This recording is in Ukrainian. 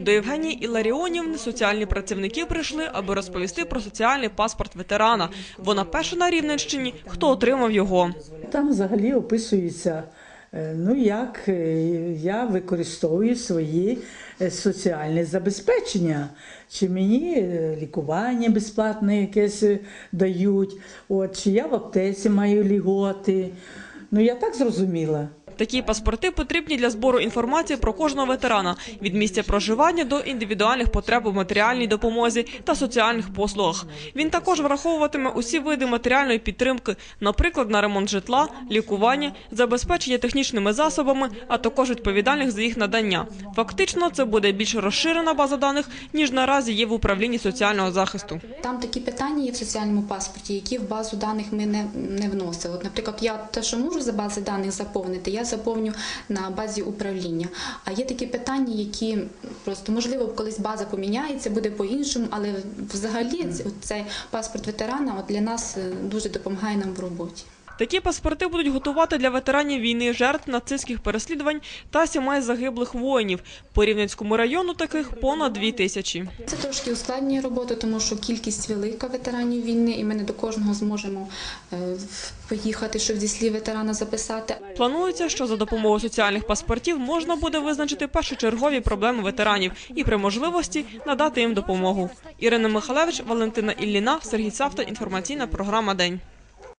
До Євгенії Іларіонівни соціальні працівники прийшли, аби розповісти про соціальний паспорт ветерана. Вона перша на Рівненщині, хто отримав його. Там взагалі описується, е, ну як е, я використовую свої е, соціальне забезпечення, чи мені лікування безплатне якесь дають, от, чи я в аптеці маю ліготи. Ну я так зрозуміла. Такі паспорти потрібні для збору інформації про кожного ветерана від місця проживання до індивідуальних потреб у матеріальній допомозі та соціальних послугах. Він також враховуватиме усі види матеріальної підтримки, наприклад, на ремонт житла, лікування, забезпечення технічними засобами, а також відповідальних за їх надання. Фактично, це буде більш розширена база даних ніж наразі є в управлінні соціального захисту. Там такі питання є в соціальному паспорті, які в базу даних ми не, не вносили. Наприклад, я те, що можу за бази даних заповнити, я заповню на базі управління. А є такі питання, які просто можливо колись база поміняється, буде по-іншому, але взагалі цей паспорт ветерана от для нас е, дуже допомагає нам в роботі. Такі паспорти будуть готувати для ветеранів війни, жертв нацистських переслідувань та сімей загиблих воїнів. По Рівненському району таких понад дві тисячі. Це трошки ускладнює роботу, тому що кількість велика ветеранів війни, і ми не до кожного зможемо е, поїхати, щоб зі слів ветерана записати. Планується, що за допомогою соціальних паспортів можна буде визначити першочергові проблеми ветеранів і при можливості надати їм допомогу. Ірина Михалевич, Валентина Ілліна, Сергій Савта. Інформаційна програма День.